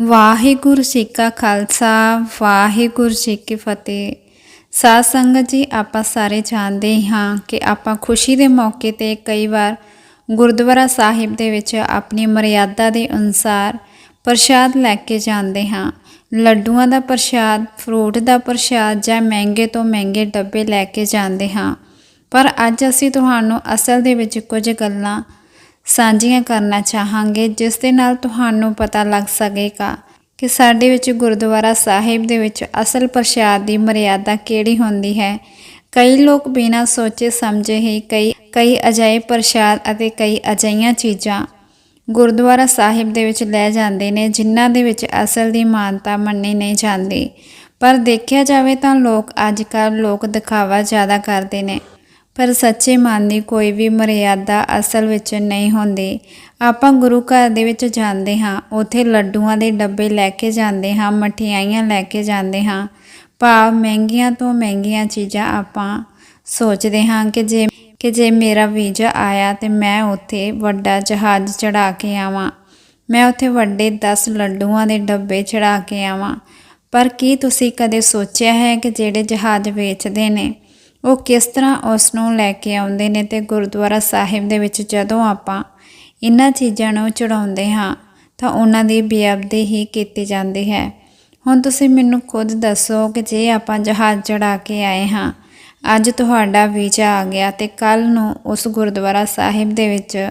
ਵਾਹਿਗੁਰੂ ਜੀ ਕਾ ਖਾਲਸਾ, ਵਾਹਿਗੁਰੂ ਜੀ ਕੀ ਫਤਿਹ। ਸਾਧ ਸੰਗਤ ਜੀ, ਆਪਾਂ ਸਾਰੇ ਜਾਣਦੇ ਹੀ ਹਾਂ ਕਿ ਆਪਾਂ ਖੁਸ਼ੀ ਦੇ ਮੌਕੇ ਤੇ ਕਈ ਵਾਰ ਗੁਰਦੁਆਰਾ ਸਾਹਿਬ ਦੇ ਵਿੱਚ ਆਪਣੀ ਮਰਿਆਦਾ ਦੇ ਅਨੁਸਾਰ ਪ੍ਰਸ਼ਾਦ ਲੈ ਕੇ ਜਾਂਦੇ ਹਾਂ। ਲੱਡੂਆਂ ਦਾ ਪ੍ਰਸ਼ਾਦ, ਫਰੂਟ ਦਾ ਪ੍ਰਸ਼ਾਦ ਜਾਂ ਮਹਿੰਗੇ ਤੋਂ ਮਹਿੰਗੇ ਡੱਬੇ ਲੈ ਕੇ ਜਾਂਦੇ ਹਾਂ। ਪਰ ਅੱਜ ਅਸੀਂ ਤੁਹਾਨੂੰ ਅਸਲ ਦੇ ਵਿੱਚ ਕੁਝ ਗੱਲਾਂ ਸਾਂਝੀਆਂ ਕਰਨਾ ਚਾਹਾਂਗੇ, ਜਿਸ ਦੇ ਨਾਲ ਤੁਹਾਨੂੰ ਪਤਾ ਲੱਗ ਸਕੇਗਾ ਕਿ ਸਾਡੇ ਵਿੱਚ ਗੁਰਦੁਆਰਾ ਸਾਹਿਬ ਦੇ ਵਿੱਚ ਅਸਲ ਪ੍ਰਸ਼ਾਦ ਦੀ ਮਰਿਆਦਾ ਕਿਹੜੀ ਹੁੰਦੀ ਹੈ। ਕਈ ਲੋਕ ਬਿਨਾਂ ਸੋਚੇ ਸਮਝੇ ਹੀ ਕਈ ਕਈ ਅਜਾਇਬ ਪ੍ਰਸ਼ਾਦ ਅਤੇ ਕਈ ਅਜਈਆਂ ਚੀਜ਼ਾਂ ਗੁਰਦੁਆਰਾ ਸਾਹਿਬ ਦੇ ਵਿੱਚ ਲੈ ਜਾਂਦੇ ਨੇ, ਜਿਨ੍ਹਾਂ ਦੇ ਵਿੱਚ ਅਸਲ ਦੀ ਮਾਨਤਾ ਮੰਨੀ ਨਹੀਂ ਜਾਂਦੀ। ਪਰ ਦੇਖਿਆ ਜਾਵੇ ਤਾਂ ਲੋਕ ਅੱਜ ਕੱਲ੍ਹ ਲੋਕ ਦਿਖਾਵਾ ਜ਼ਿਆਦਾ ਕਰਦੇ ਨੇ। ਪਰ ਸੱਚੇ ਮਨ ਦੀ ਕੋਈ ਵੀ ਮਰਿਆਦਾ ਅਸਲ ਵਿੱਚ ਨਹੀਂ ਹੁੰਦੀ। ਆਪਾਂ ਗੁਰੂ ਘਰ ਦੇ ਵਿੱਚ ਜਾਂਦੇ ਹਾਂ, ਉੱਥੇ ਲੱਡੂਆਂ ਦੇ ਡੱਬੇ ਲੈ ਕੇ ਜਾਂਦੇ ਹਾਂ, ਮਠਿਆਈਆਂ ਲੈ ਕੇ ਜਾਂਦੇ ਹਾਂ। ਭਾਵ ਮਹਿੰਗੀਆਂ ਤੋਂ ਮਹਿੰਗੀਆਂ ਚੀਜ਼ਾਂ ਆਪਾਂ ਸੋਚਦੇ ਹਾਂ ਕਿ ਜੇ ਕਿ ਜੇ ਮੇਰਾ ਵੀਜ਼ਾ ਆਇਆ ਤੇ ਮੈਂ ਉੱਥੇ ਵੱਡਾ ਜਹਾਜ਼ ਚੜਾ ਕੇ ਆਵਾਂ। ਮੈਂ ਉੱਥੇ ਵੱਡੇ 10 ਲੱਡੂਆਂ ਦੇ ਡੱਬੇ ਚੜਾ ਕੇ ਆਵਾਂ। ਪਰ ਕੀ ਤੁਸੀਂ ਕਦੇ ਸੋਚਿਆ ਹੈ ਕਿ ਜਿਹੜੇ ਜਹਾਜ਼ ਵੇਚਦੇ ਨੇ ਉਹ ਕਿਸ ਤਰ੍ਹਾਂ ਉਸ ਨੂੰ ਲੈ ਕੇ ਆਉਂਦੇ ਨੇ ਤੇ ਗੁਰਦੁਆਰਾ ਸਾਹਿਬ ਦੇ ਵਿੱਚ ਜਦੋਂ ਆਪਾਂ ਇਹਨਾਂ ਚੀਜ਼ਾਂ ਨੂੰ ਚੜਾਉਂਦੇ ਹਾਂ, ਤਾਂ ਉਹਨਾਂ ਦੀ ਬੇਅਬਦੀ ਹੀ ਕੀਤੀ ਜਾਂਦੀ ਹੈ। ਹੁਣ ਤੁਸੀਂ ਮੈਨੂੰ ਖੁਦ ਦੱਸੋ ਕਿ ਜੇ ਆਪਾਂ ਜਹਾਜ਼ ਚੜਾ ਕੇ ਆਏ ਹਾਂ, ਅੱਜ ਤੁਹਾਡਾ ਵੀਜ਼ਾ ਆ ਗਿਆ ਤੇ ਕੱਲ ਨੂੰ ਉਸ ਗੁਰਦੁਆਰਾ ਸਾਹਿਬ ਦੇ ਵਿੱਚ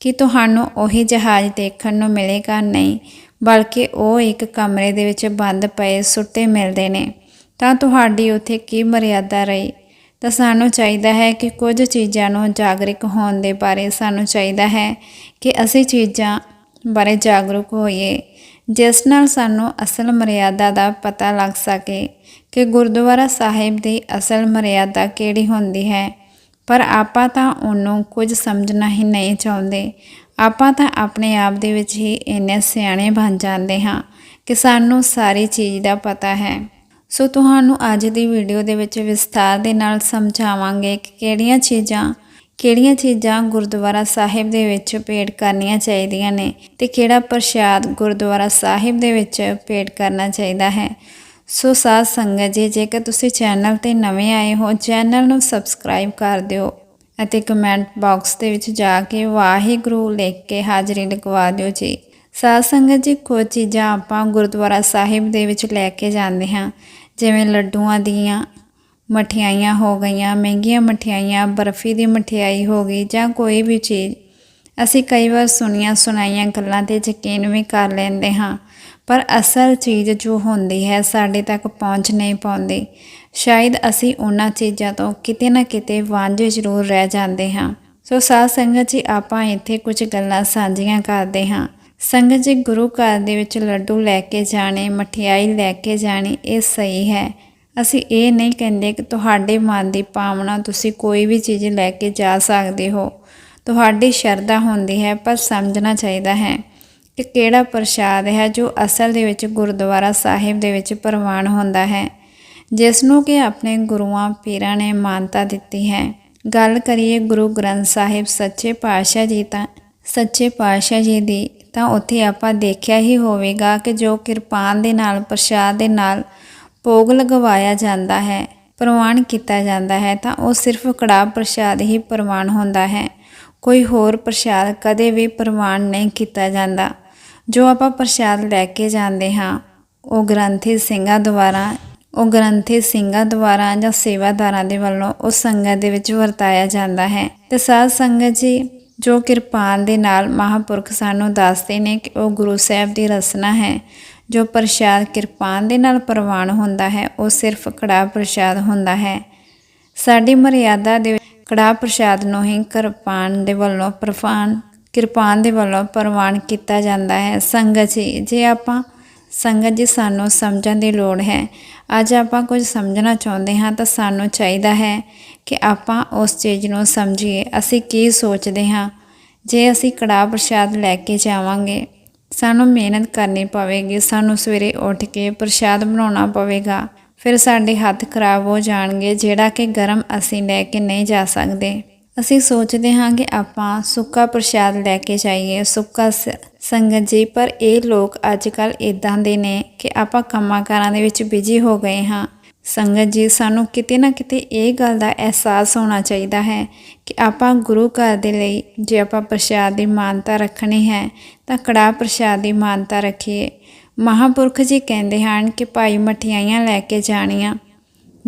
ਕਿ ਤੁਹਾਨੂੰ ਉਹੀ ਜਹਾਜ਼ ਦੇਖਣ ਨੂੰ ਮਿਲੇਗਾ? ਨਹੀਂ, ਬਲਕਿ ਉਹ ਇੱਕ ਕਮਰੇ ਦੇ ਵਿੱਚ ਬੰਦ ਪਏ ਸੁੱਤੇ ਮਿਲਦੇ ਨੇ। ਤਾਂ ਤੁਹਾਡੀ ਉੱਥੇ ਕੀ ਮਰਿਆਦਾ ਰਹੀ? ਤਾਂ ਸਾਨੂੰ ਚਾਹੀਦਾ ਹੈ ਕਿ ਕੁਝ ਚੀਜ਼ਾਂ ਨੂੰ ਜਾਗਰੂਕ ਹੋਣ ਦੇ ਬਾਰੇ ਸਾਨੂੰ ਚਾਹੀਦਾ ਹੈ ਕਿ ਅਸੀਂ ਚੀਜ਼ਾਂ ਬਾਰੇ ਜਾਗਰੂਕ ਹੋਈਏ, ਜਿਸ ਨਾਲ ਸਾਨੂੰ ਅਸਲ ਮਰਿਆਦਾ ਦਾ ਪਤਾ ਲੱਗ ਸਕੇ ਕਿ ਗੁਰਦੁਆਰਾ ਸਾਹਿਬ ਦੀ ਅਸਲ ਮਰਿਆਦਾ ਕਿਹੜੀ ਹੁੰਦੀ ਹੈ। ਪਰ ਆਪਾਂ ਤਾਂ ਉਹਨੂੰ ਕੁਝ ਸਮਝਣਾ ਹੀ ਨਹੀਂ ਚਾਹੁੰਦੇ। ਆਪਾਂ ਤਾਂ ਆਪਣੇ ਆਪ ਦੇ ਵਿੱਚ ਹੀ ਇੰਨੇ ਸਿਆਣੇ ਬਣ ਜਾਂਦੇ ਹਾਂ ਕਿ ਸਾਨੂੰ ਸਾਰੀ ਚੀਜ਼ ਦਾ ਪਤਾ ਹੈ। ਸੋ ਤੁਹਾਨੂੰ ਅੱਜ ਦੀ ਵੀਡੀਓ ਦੇ ਵਿੱਚ ਵਿਸਥਾਰ ਦੇ ਨਾਲ ਸਮਝਾਵਾਂਗੇ ਕਿ ਕਿਹੜੀਆਂ ਚੀਜ਼ਾਂ ਕਿਹੜੀਆਂ ਚੀਜ਼ਾਂ ਗੁਰਦੁਆਰਾ ਸਾਹਿਬ ਦੇ ਵਿੱਚ ਭੇਟ ਕਰਨੀਆਂ ਚਾਹੀਦੀਆਂ ਨੇ ਤੇ ਕਿਹੜਾ ਪ੍ਰਸ਼ਾਦ ਗੁਰਦੁਆਰਾ ਸਾਹਿਬ ਦੇ ਵਿੱਚ ਭੇਟ ਕਰਨਾ ਚਾਹੀਦਾ ਹੈ। ਸੋ ਸਾਧ ਸੰਗਤ ਜੀ, ਜੇਕਰ ਤੁਸੀਂ ਚੈਨਲ ਤੇ ਨਵੇਂ ਆਏ ਹੋ, ਚੈਨਲ ਨੂੰ ਸਬਸਕ੍ਰਾਈਬ ਕਰ ਦਿਓ ਅਤੇ ਕਮੈਂਟ ਬਾਕਸ ਦੇ ਵਿੱਚ ਜਾ ਕੇ ਵਾਹਿਗੁਰੂ ਲਿਖ ਕੇ ਹਾਜ਼ਰੀ ਲਗਵਾ ਦਿਓ ਜੀ। ਸਾਧ ਸੰਗਤ ਜੀ, ਕੁਝ ਚੀਜ਼ਾਂ ਆਪਾਂ ਗੁਰਦੁਆਰਾ ਸਾਹਿਬ ਦੇ ਵਿੱਚ ਲੈ ਕੇ ਜਾਂਦੇ ਹਾਂ। ਜਿਵੇਂ ਲੱਡੂਆਂ ਦੀਆਂ ਮਠਿਆਈਆਂ ਹੋ ਗਈਆਂ, ਮਹਿੰਗੀਆਂ ਮਠਿਆਈਆਂ, ਬਰਫੀ ਦੀ ਮਠਿਆਈ ਹੋ ਗਈ ਜਾਂ ਕੋਈ ਵੀ ਚੀਜ਼। ਅਸੀਂ ਕਈ ਵਾਰ ਸੁਣੀਆਂ ਸੁਣਾਈਆਂ ਗੱਲਾਂ ਤੇ ਯਕੀਨ ਵੀ ਕਰ ਲੈਂਦੇ ਹਾਂ, ਪਰ ਅਸਲ ਚੀਜ਼ ਜੋ ਹੁੰਦੀ ਹੈ ਸਾਡੇ ਤੱਕ ਪਹੁੰਚ ਨਹੀਂ ਪਾਉਂਦੀ। ਸ਼ਾਇਦ ਅਸੀਂ ਉਹਨਾਂ ਚੀਜ਼ਾਂ ਤੋਂ ਕਿਤੇ ਨਾ ਕਿਤੇ ਵਾਂਝੇ ਜ਼ਰੂਰ ਰਹਿ ਜਾਂਦੇ ਹਾਂ। ਸੋ ਸਾਧ ਸੰਗਤ ਜੀ, ਆਪਾਂ ਇੱਥੇ ਕੁਝ ਗੱਲਾਂ ਸਾਂਝੀਆਂ ਕਰਦੇ ਹਾਂ। ਸੰਗਤ ਜੀ ਗੁਰੂ ਘਰ ਦੇ ਵਿੱਚ ਲੱਡੂ ਲੈ ਕੇ ਜਾਣੇ, ਮਠਿਆਈ ਲੈ ਕੇ ਜਾਣੀ, ਇਹ ਸਹੀ ਹੈ। ਅਸੀਂ ਇਹ ਨਹੀਂ ਕਹਿੰਦੇ ਕਿ ਤੁਹਾਡੇ ਮਨ ਦੀ ਭਾਵਨਾ ਤੁਸੀਂ ਕੋਈ ਵੀ ਚੀਜ਼ ਲੈ ਕੇ ਜਾ ਸਕਦੇ ਹੋ। ਤੁਹਾਡੀ ਸ਼ਰਧਾ ਹੁੰਦੀ ਹੈ, ਪਰ ਸਮਝਣਾ ਚਾਹੀਦਾ ਹੈ ਕਿ ਕਿਹੜਾ ਪ੍ਰਸ਼ਾਦ ਹੈ ਜੋ ਅਸਲ ਦੇ ਵਿੱਚ ਗੁਰਦੁਆਰਾ ਸਾਹਿਬ ਦੇ ਵਿੱਚ ਪ੍ਰਵਾਨ ਹੁੰਦਾ ਹੈ। ਜਿਸ ਨੂੰ ਕਿ ਆਪਣੇ ਗੁਰੂਆਂ, ਪੀਰਾਂ ਨੇ ਮਾਨਤਾ ਦਿੱਤੀ ਹੈ। ਗੱਲ ਕਰੀਏ ਗੁਰੂ ਗ੍ਰੰਥ ਸਾਹਿਬ ਸੱਚੇ ਪਾਤਸ਼ਾਹ ਜੀ ਤਾਂ, ਸੱਚੇ ਪਾਤਸ਼ਾਹ ਜੀ ਦੀ ਤਾਂ ਉੱਥੇ ਆਪਾਂ ਦੇਖਿਆ ਹੀ ਹੋਵੇਗਾ ਕਿ ਜੋ ਕਿਰਪਾਨ ਦੇ ਨਾਲ, ਪ੍ਰਸ਼ਾਦ ਦੇ ਨਾਲ ਭੋਗ ਲਗਵਾਇਆ ਜਾਂਦਾ ਹੈ, ਪ੍ਰਵਾਨ ਕੀਤਾ ਜਾਂਦਾ ਹੈ, ਤਾਂ ਉਹ ਸਿਰਫ ਕੜਾ ਪ੍ਰਸ਼ਾਦ ਹੀ ਪ੍ਰਵਾਨ ਹੁੰਦਾ ਹੈ। ਕੋਈ ਹੋਰ ਪ੍ਰਸ਼ਾਦ ਕਦੇ ਵੀ ਪ੍ਰਵਾਨ ਨਹੀਂ ਕੀਤਾ ਜਾਂਦਾ। ਜੋ ਆਪਾਂ ਪ੍ਰਸ਼ਾਦ ਲੈ ਕੇ ਜਾਂਦੇ ਹਾਂ, ਉਹ ਗ੍ਰੰਥੀ ਸਿੰਘਾਂ ਦੁਆਰਾ, ਉਹ ਗ੍ਰੰਥੀ ਸਿੰਘਾਂ ਦੁਆਰਾ ਜਾਂ ਸੇਵਾਦਾਰਾਂ ਦੇ ਵੱਲੋਂ ਉਸ ਸੰਗਤ ਦੇ ਵਿੱਚ ਵਰਤਾਇਆ ਜਾਂਦਾ ਹੈ। ਤੇ ਸਾਧ ਸੰਗਤ ਜੀ ਜੋ ਕਿਰਪਾਨ ਦੇ ਨਾਲ ਮਹਾਪੁਰਖ ਸਾਨੂੰ ਦੱਸਦੇ ਨੇ ਕਿ ਉਹ ਗੁਰੂ ਸਾਹਿਬ ਦੀ ਰਸਨਾ ਹੈ, ਜੋ ਪ੍ਰਸ਼ਾਦ ਕਿਰਪਾਨ ਦੇ ਨਾਲ ਪ੍ਰਵਾਨ ਹੁੰਦਾ ਹੈ, ਉਹ ਸਿਰਫ ਕੜਾ ਪ੍ਰਸ਼ਾਦ ਹੁੰਦਾ ਹੈ। ਸਾਡੀ ਮਰਿਆਦਾ ਦੇ ਕੜਾ ਪ੍ਰਸ਼ਾਦ ਨੂੰ ਹੀ ਕਿਰਪਾਨ ਦੇ ਵੱਲੋਂ ਪ੍ਰਵਾਨ, ਕਿਰਪਾਨ ਦੇ ਵੱਲੋਂ ਪ੍ਰਵਾਨ ਕੀਤਾ ਜਾਂਦਾ ਹੈ। ਸੰਗਤ ਜੀ, ਜੇ ਆਪਾਂ ਸੰਗਤ ਜੀ, ਸਾਨੂੰ ਸਮਝਣ ਦੀ ਲੋੜ ਹੈ। ਅੱਜ ਆਪਾਂ ਕੁਝ ਸਮਝਣਾ ਚਾਹੁੰਦੇ ਹਾਂ ਤਾਂ ਸਾਨੂੰ ਚਾਹੀਦਾ ਹੈ ਕਿ ਆਪਾਂ ਉਸ ਚੀਜ਼ ਨੂੰ ਸਮਝੀਏ। ਅਸੀਂ ਕੀ ਸੋਚਦੇ ਹਾਂ? ਜੇ ਅਸੀਂ ਕੜਾ ਪ੍ਰਸ਼ਾਦ ਲੈ ਕੇ ਜਾਵਾਂਗੇ, ਸਾਨੂੰ ਮਿਹਨਤ ਕਰਨੀ ਪਵੇਗੀ। ਸਾਨੂੰ ਸਵੇਰੇ ਉੱਠ ਕੇ ਪ੍ਰਸ਼ਾਦ ਬਣਾਉਣਾ ਪਵੇਗਾ। ਫਿਰ ਸਾਡੇ ਹੱਥ ਖਰਾਬ ਹੋ ਜਾਣਗੇ, ਜਿਹੜਾ ਕਿ ਗਰਮ ਅਸੀਂ ਲੈ ਕੇ ਨਹੀਂ ਜਾ ਸਕਦੇ। ਅਸੀਂ ਸੋਚਦੇ ਹਾਂ ਕਿ ਆਪਾਂ ਸੁੱਕਾ ਪ੍ਰਸ਼ਾਦ ਲੈ ਕੇ ਜਾਈਏ। ਸੁੱਕਾ ਸੰਗਤ ਜੀ, ਪਰ ਇਹ ਲੋਕ ਅੱਜ ਕੱਲ ਇਦਾਂ ਦੇ ਨੇ ਕਿ ਆਪਾਂ ਕੰਮਾਂ ਕਾਰਾਂ ਦੇ ਵਿੱਚ ਬਿਜ਼ੀ ਹੋ ਗਏ ਹਾਂ। ਸੰਗਤ ਜੀ, ਸਾਨੂੰ ਕਿਤੇ ਨਾ ਕਿਤੇ ਇਹ ਗੱਲ ਦਾ ਅਹਿਸਾਸ ਹੋਣਾ ਚਾਹੀਦਾ ਹੈ ਕਿ ਆਪਾਂ ਗੁਰੂ ਘਰ ਦੇ ਲਈ ਜੇ ਆਪਾਂ ਪ੍ਰਸ਼ਾਦ ਦੀ ਮਾਨਤਾ ਰੱਖਣੀ ਹੈ, ਤਾਂ ਕੜਾਹ ਪ੍ਰਸ਼ਾਦ ਦੀ ਮਾਨਤਾ ਰੱਖੀਏ। ਮਹਾਪੁਰਖ ਜੀ ਕਹਿੰਦੇ ਹਨ ਕਿ ਭਾਈ ਮਠਿਆਈਆਂ ਲੈ ਕੇ ਜਾਣੀਆਂ,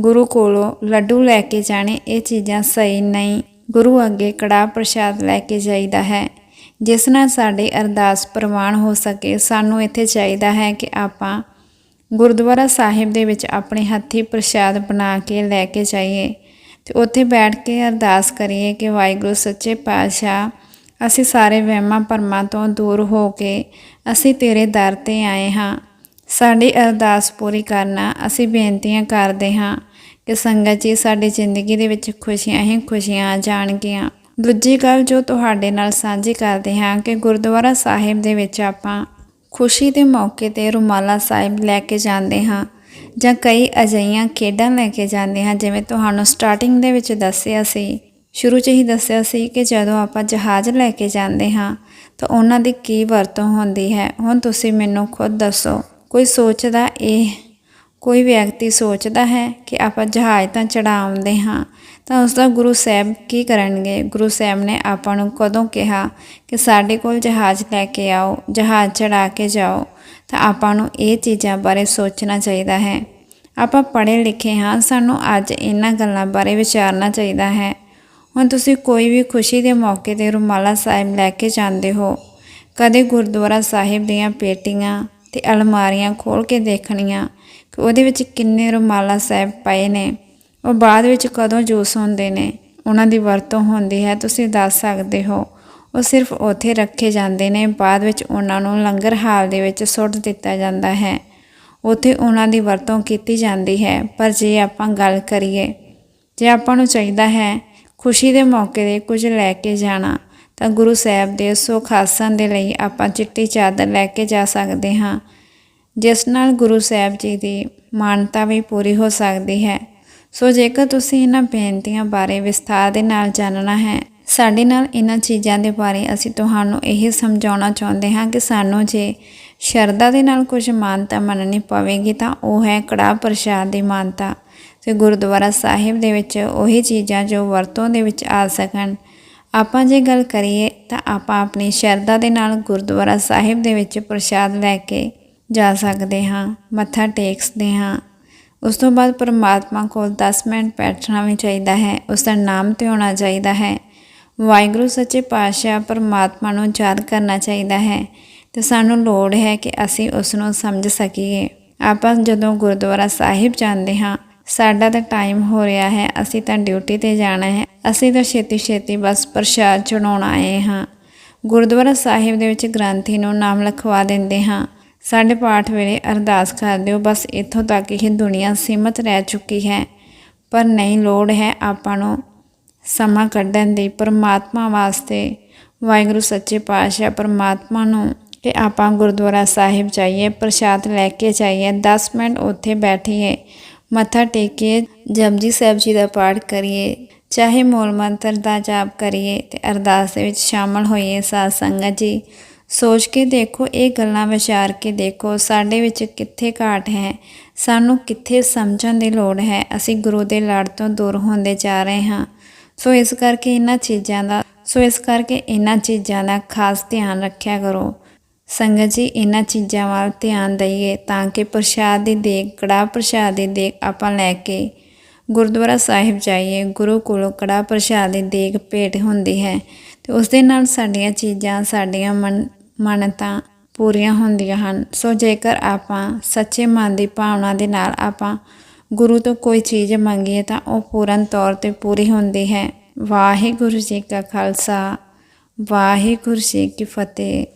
ਗੁਰੂ ਕੋਲੋਂ ਲੱਡੂ ਲੈ ਕੇ ਜਾਣੇ, ਇਹ ਚੀਜ਼ਾਂ ਸਹੀ ਨਹੀਂ। ਗੁਰੂ ਅੱਗੇ ਕੜਾਹ ਪ੍ਰਸ਼ਾਦ ਲੈ ਕੇ ਜਾਈਦਾ ਹੈ। ਜਿਸ ਨਾਲ ਸਾਡੀ ਅਰਦਾਸ ਪ੍ਰਵਾਨ ਹੋ ਸਕੇ, ਸਾਨੂੰ ਇੱਥੇ ਚਾਹੀਦਾ ਹੈ ਕਿ ਆਪਾਂ ਗੁਰਦੁਆਰਾ ਸਾਹਿਬ ਦੇ ਵਿੱਚ ਆਪਣੇ ਹੱਥੀ ਪ੍ਰਸ਼ਾਦ ਬਣਾ ਕੇ ਲੈ ਕੇ ਜਾਈਏ ਤੇ ਉੱਥੇ ਬੈਠ ਕੇ ਅਰਦਾਸ ਕਰੀਏ ਕਿ ਵਾਹਿਗੁਰੂ, ਸੱਚੇ ਪਾਤਸ਼ਾਹ, ਅਸੀਂ ਸਾਰੇ ਵਹਿਮਾਂ ਭਰਮਾਂ ਤੋਂ ਦੂਰ ਹੋ ਕੇ ਅਸੀਂ ਤੇਰੇ ਦਰ ਤੇ ਆਏ ਹਾਂ। ਸਾਡੀ ਅਰਦਾਸ ਪੂਰੀ ਕਰਨਾ ਅਸੀਂ ਬੇਨਤੀਆਂ ਕਰਦੇ ਹਾਂ ਕਿ ਸੰਗਤ ਜੀ ਸਾਡੀ ਜ਼ਿੰਦਗੀ ਦੇ ਵਿੱਚ ਖੁਸ਼ੀਆਂ ਹੀ ਖੁਸ਼ੀਆਂ ਆ ਜਾਣਗੀਆਂ। ਦੂਜੀ ਗੱਲ ਜੋ ਤੁਹਾਡੇ ਨਾਲ ਸਾਂਝੀ ਕਰਦੇ ਹਾਂ ਕਿ ਗੁਰਦੁਆਰਾ ਸਾਹਿਬ ਦੇ ਵਿੱਚ ਆਪਾਂ ਖੁਸ਼ੀ ਦੇ ਮੌਕੇ ਤੇ ਰੁਮਾਲਾ ਸਾਹਿਬ ਲੈ ਕੇ ਜਾਂਦੇ ਹਾਂ ਜਾਂ ਕਈ ਅਜਈਆਂ ਖੇਡਾਂ ਲੈ ਕੇ ਜਾਂਦੇ ਹਾਂ, ਜਿਵੇਂ ਤੁਹਾਨੂੰ ਸਟਾਰਟਿੰਗ ਦੇ ਵਿੱਚ ਦੱਸਿਆ ਸੀ, ਸ਼ੁਰੂ 'ਚ ਹੀ ਦੱਸਿਆ ਸੀ ਕਿ ਜਦੋਂ ਆਪਾਂ ਜਹਾਜ਼ ਲੈ ਕੇ ਜਾਂਦੇ ਹਾਂ ਤਾਂ ਉਹਨਾਂ ਦੀ ਕੀ ਵਰਤੋਂ ਹੁੰਦੀ ਹੈ। ਹੁਣ ਤੁਸੀਂ ਮੈਨੂੰ ਖੁਦ ਦੱਸੋ, ਕੋਈ ਸੋਚਦਾ ਇਹ, ਕੋਈ ਵਿਅਕਤੀ ਸੋਚਦਾ ਹੈ ਕਿ ਆਪਾਂ ਜਹਾਜ਼ ਤਾਂ ਚੜਾਉਂਦੇ ਹਾਂ ਤਾਂ ਉਸ ਦਾ ਗੁਰੂ ਸਾਹਿਬ ਕੀ ਕਰਨਗੇ? ਗੁਰੂ ਸਾਹਿਬ ਨੇ ਆਪਾਂ ਨੂੰ ਕਦੋਂ ਕਿਹਾ ਕਿ ਸਾਡੇ ਕੋਲ ਜਹਾਜ਼ ਲੈ ਕੇ ਆਓ, ਜਹਾਜ਼ ਚੜਾ ਕੇ ਜਾਓ? ਤਾਂ ਆਪਾਂ ਨੂੰ ਇਹ ਚੀਜ਼ਾਂ ਬਾਰੇ ਸੋਚਣਾ ਚਾਹੀਦਾ ਹੈ। ਆਪਾਂ ਪੜ੍ਹੇ ਲਿਖੇ ਹਾਂ, ਸਾਨੂੰ ਅੱਜ ਇਹਨਾਂ ਗੱਲਾਂ ਬਾਰੇ ਵਿਚਾਰਨਾ ਚਾਹੀਦਾ ਹੈ। ਹੁਣ ਤੁਸੀਂ ਕੋਈ ਵੀ ਖੁਸ਼ੀ ਦੇ ਮੌਕੇ ਤੇ ਰੁਮਾਲਾ ਸਾਹਿਬ ਲੈ ਕੇ ਜਾਂਦੇ ਹੋ, ਕਦੇ ਗੁਰਦੁਆਰਾ ਸਾਹਿਬ ਦੀਆਂ ਪੇਟੀਆਂ ਤੇ ਅਲਮਾਰੀਆਂ ਖੋਲ ਕੇ ਦੇਖਣੀਆਂ ਕਿ ਉਹਦੇ ਵਿੱਚ ਕਿੰਨੇ ਰੁਮਾਲਾ ਸਾਹਿਬ ਪਏ ਨੇ। ਉਹ ਬਾਅਦ ਵਿੱਚ ਕਦੋਂ ਜੂਸ ਹੁੰਦੇ ਨੇ? ਉਹਨਾਂ ਦੀ ਵਰਤੋਂ ਹੁੰਦੀ ਹੈ, ਤੁਸੀਂ ਦੱਸ ਸਕਦੇ ਹੋ। ਉਹ ਸਿਰਫ ਉੱਥੇ ਰੱਖੇ ਜਾਂਦੇ ਨੇ, ਬਾਅਦ ਵਿੱਚ ਉਹਨਾਂ ਨੂੰ ਲੰਗਰ ਹਾਲ ਦੇ ਵਿੱਚ ਸੁੱਟ ਦਿੱਤਾ ਜਾਂਦਾ ਹੈ। ਉੱਥੇ ਉਹਨਾਂ ਦੀ ਵਰਤੋਂ ਕੀਤੀ ਜਾਂਦੀ ਹੈ। ਪਰ ਜੇ ਆਪਾਂ ਗੱਲ ਕਰੀਏ, ਜੇ ਆਪਾਂ ਨੂੰ ਚਾਹੀਦਾ ਹੈ ਖੁਸ਼ੀ ਦੇ ਮੌਕੇ ਤੇ ਕੁਝ ਲੈ ਕੇ ਜਾਣਾ, ਤਾਂ ਗੁਰੂ ਸਾਹਿਬ ਦੇ ਸੁਖ ਆਸਣ ਦੇ ਲਈ ਆਪਾਂ ਚਿੱਟੀ ਚਾਦਰ ਲੈ ਕੇ ਜਾ ਸਕਦੇ ਹਾਂ, ਜਿਸ ਨਾਲ ਗੁਰੂ ਸਾਹਿਬ ਜੀ ਦੀ ਮਾਨਤਾ ਵੀ ਪੂਰੀ ਹੋ ਸਕਦੀ ਹੈ। ਸੋ ਜੇਕਰ ਤੁਸੀਂ ਇਹਨਾਂ ਬੇਨਤੀਆਂ ਬਾਰੇ ਵਿਸਥਾਰ ਦੇ ਨਾਲ ਜਾਣਨਾ ਹੈ, ਸਾਡੇ ਨਾਲ ਇਹਨਾਂ ਚੀਜ਼ਾਂ ਦੇ ਬਾਰੇ ਅਸੀਂ ਤੁਹਾਨੂੰ ਇਹ ਸਮਝਾਉਣਾ ਚਾਹੁੰਦੇ ਹਾਂ ਕਿ ਸਾਨੂੰ ਜੇ ਸ਼ਰਧਾ ਦੇ ਨਾਲ ਕੁਝ ਮਾਨਤਾ ਮੰਨਣੀ ਪਵੇਗੀ ਤਾਂ ਉਹ ਹੈ ਕੜਾਹ ਪ੍ਰਸ਼ਾਦ ਦੀ ਮਾਨਤਾ। ਤੇ ਗੁਰਦੁਆਰਾ ਸਾਹਿਬ ਦੇ ਵਿੱਚ ਉਹੀ ਚੀਜ਼ਾਂ ਜੋ ਵਰਤੋਂ ਦੇ ਵਿੱਚ ਆ ਸਕਣ। ਆਪਾਂ ਜੇ ਗੱਲ ਕਰੀਏ ਤਾਂ ਆਪਾਂ ਆਪਣੀ ਸ਼ਰਧਾ ਦੇ ਨਾਲ ਗੁਰਦੁਆਰਾ ਸਾਹਿਬ ਦੇ ਵਿੱਚ ਪ੍ਰਸ਼ਾਦ ਲੈ ਕੇ ਜਾ ਸਕਦੇ ਹਾਂ, ਮੱਥਾ ਟੇਕਦੇ ਹਾਂ। ਉਸ ਤੋਂ ਬਾਅਦ ਪਰਮਾਤਮਾ ਕੋਲ 10 ਮਿੰਟ ਬੈਠਣਾ ਵੀ ਚਾਹੀਦਾ ਹੈ, ਉਸ ਦਾ ਨਾਮ ਤੇ ਹੋਣਾ ਚਾਹੀਦਾ ਹੈ। ਵਾਹਿਗੁਰੂ ਸੱਚੇ ਪਾਤਸ਼ਾਹ ਪਰਮਾਤਮਾ ਨੂੰ ਯਾਦ ਕਰਨਾ ਚਾਹੀਦਾ ਹੈ ਤੇ ਸਾਨੂੰ ਲੋੜ ਹੈ ਕਿ ਅਸੀਂ ਉਸ ਨੂੰ ਸਮਝ ਸਕੀਏ। ਆਪਾਂ ਜਦੋਂ ਗੁਰਦੁਆਰਾ ਸਾਹਿਬ ਜਾਂਦੇ ਹਾਂ, ਸਾਡਾ ਤਾਂ ਟਾਈਮ ਹੋ ਰਿਹਾ ਹੈ, ਅਸੀਂ ਤਾਂ ਡਿਊਟੀ ਤੇ ਜਾਣਾ ਹੈ, ਅਸੀਂ ਤਾਂ ਛੇਤੀ ਛੇਤੀ ਬਸ ਪ੍ਰਸ਼ਾਦ ਚੜਾਉਣ ਆਏ ਹਾਂ। ਗੁਰਦੁਆਰਾ ਸਾਹਿਬ ਦੇ ਵਿੱਚ ਗ੍ਰੰਥੀ ਨੂੰ ਨਾਮ ਲਿਖਵਾ ਦਿੰਦੇ ਹਾਂ। ਸਾਡੇ ਪਾਠ ਵੇਲੇ ਅਰਦਾਸ ਕਰ ਦਿਓ, ਬਸ ਇੱਥੋਂ ਤੱਕ ਇਹ ਦੁਨੀਆ ਸੀਮਤ ਰਹਿ ਚੁੱਕੀ ਹੈ। ਪਰ ਨਹੀਂ ਲੋੜ ਹੈ ਆਪਾਂ ਨੂੰ ਸਮਾਂ ਕੱਢਣ ਦੀ। ਪਰਮਾਤਮਾ ਵਾਸਤੇ ਵਾਹਿਗੁਰੂ ਸੱਚੇ ਪਾਤਸ਼ਾਹ ਪਰਮਾਤਮਾ ਨੂੰ ਕਿ ਆਪਾਂ ਗੁਰਦੁਆਰਾ ਸਾਹਿਬ ਜਾਈਏ, ਪ੍ਰਸ਼ਾਦ ਲੈ ਕੇ ਜਾਈਏ 10 ਮਿੰਟ ਉੱਥੇ ਬੈਠੀਏ, ਮੱਥਾ ਟੇਕੀਏ, ਜਪਜੀ ਸਾਹਿਬ ਜੀ ਦਾ ਪਾਠ ਕਰੀਏ, ਚਾਹੇ ਮੂਲ ਮੰਤਰ ਦਾ ਜਾਪ ਕਰੀਏ ਤੇ ਅਰਦਾਸ ਦੇ ਵਿੱਚ ਸ਼ਾਮਲ ਹੋਈਏ ਸਾਧ ਸੰਗਤ ਜੀ। ਸੋਚ ਕੇ ਦੇਖੋ, ਇਹ ਗੱਲਾਂ ਵਿਚਾਰ ਕੇ ਦੇਖੋ, ਸਾਡੇ ਵਿੱਚ ਕਿੱਥੇ ਘਾਟ ਹੈ? ਸਾਨੂੰ ਕਿੱਥੇ ਸਮਝਣ ਦੀ ਲੋੜ ਹੈ? ਅਸੀਂ ਗੁਰੂ ਦੇ ਲੜ ਤੋਂ ਦੂਰ ਹੁੰਦੇ ਜਾ ਰਹੇ ਹਾਂ। ਸੋ ਇਸ ਕਰਕੇ ਇਹਨਾਂ ਚੀਜ਼ਾਂ ਦਾ, ਸੋ ਇਸ ਕਰਕੇ ਇਹਨਾਂ ਚੀਜ਼ਾਂ ਦਾ ਖਾਸ ਧਿਆਨ ਰੱਖਿਆ ਕਰੋ। ਸੰਗਤ ਜੀ, ਇਹਨਾਂ ਚੀਜ਼ਾਂ ਵੱਲ ਧਿਆਨ ਦਈਏ ਤਾਂ ਕਿ ਪ੍ਰਸ਼ਾਦ ਦੀ ਦੇਗ, ਕੜਾਹ ਪ੍ਰਸ਼ਾਦ ਦੀ ਦੇਗ ਆਪਾਂ ਲੈ ਕੇ ਗੁਰਦੁਆਰਾ ਸਾਹਿਬ ਜਾਈਏ। ਗੁਰੂ ਕੋਲੋਂ ਕੜਾਹ ਪ੍ਰਸ਼ਾਦ ਦੀ ਦੇਗ ਭੇਟ ਹੁੰਦੀ ਹੈ ਤੇ ਉਸ ਦੇ ਨਾਲ ਸਾਡੀਆਂ ਚੀਜ਼ਾਂ, ਸਾਡੀਆਂ ਮਨ ਮੰਨਤਾਂ ਪੂਰੀਆਂ ਹੁੰਦੀਆਂ ਹਨ। ਸੋ ਜੇਕਰ ਆਪਾਂ ਸੱਚੇ ਮਨ ਦੀ ਭਾਵਨਾ ਦੇ ਨਾਲ ਆਪਾਂ ਗੁਰੂ ਤੋਂ ਕੋਈ ਚੀਜ਼ ਮੰਗੀਏ ਤਾਂ ਉਹ ਪੂਰਨ ਤੌਰ ਤੇ ਪੂਰੀ ਹੁੰਦੀ ਹੈ। ਵਾਹਿਗੁਰੂ ਜੀ ਕਾ ਖਾਲਸਾ, ਵਾਹਿਗੁਰੂ ਜੀ ਕੀ ਫਤਿਹ।